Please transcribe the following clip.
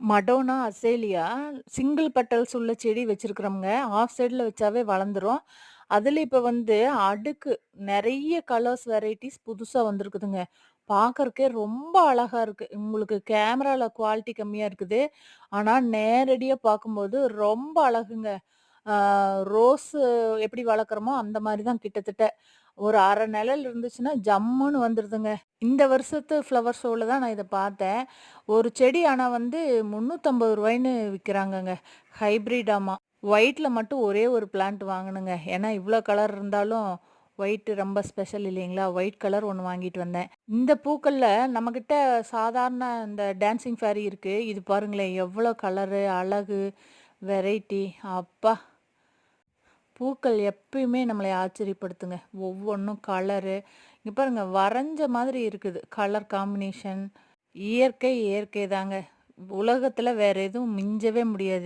Madonna, azalea single petals உள்ள செடி வச்சுருக்குறோங்க of சைடில் வச்சாவே வளர்ந்துரும். அதில் இப்போ வந்து அடுக்கு நிறைய கலர்ஸ் வெரைட்டிஸ் புதுசாக வந்திருக்குதுங்க. பார்க்கறக்கே ரொம்ப அழகாக இருக்குது உங்களுக்கு கேமராவில் குவாலிட்டி கம்மியாக இருக்குது. ஆனால் நேரடியாக பார்க்கும்போது ரொம்ப அழகுங்க. ரோஸு ரோஸ் எப்படி வளர்க்குறோமோ அந்த மாதிரி தான் கிட்டத்தட்ட. ஒரு அரை நிழல் இருந்துச்சுன்னா ஜம்முன்னு வந்துடுதுங்க இந்த வருஷத்து ஃப்ளவர் ஷோவில் தான் நான் இதை பார்த்தேன். ஒரு செடி ஆனால் வந்து ரூ. 350ன்னு விக்கிறாங்கங்க. ஹைபிரிட்டாமா. ஒயிட்ல மட்டும் ஒரே ஒரு பிளான்ட் வாங்கினுங்க ஏன்னா இவ்வளோ கலர் இருந்தாலும் ஒயிட் ரொம்ப ஸ்பெஷல் இல்லைங்களா? ஒயிட் கலர் ஒன்று வாங்கிட்டு வந்தேன். இந்த பூக்களில் நம்மக்கிட்ட சாதாரண இந்த டான்சிங் ஃபேரி இருக்குது இது பாருங்களேன் எவ்வளோ கலரு, அழகு, வெரைட்டி அப்பா! பூக்கள் எப்பயுமே நம்மளை ஆச்சரியப்படுத்துங்க. ஒவ்வொன்றும் கலரு. இங்கே பாருங்க வரைஞ்ச மாதிரி இருக்குது. Colour combination. இயற்கை, இயற்கை தாங்க. உலகத்தில் வேற எதுவும் மிஞ்சவே முடியாது.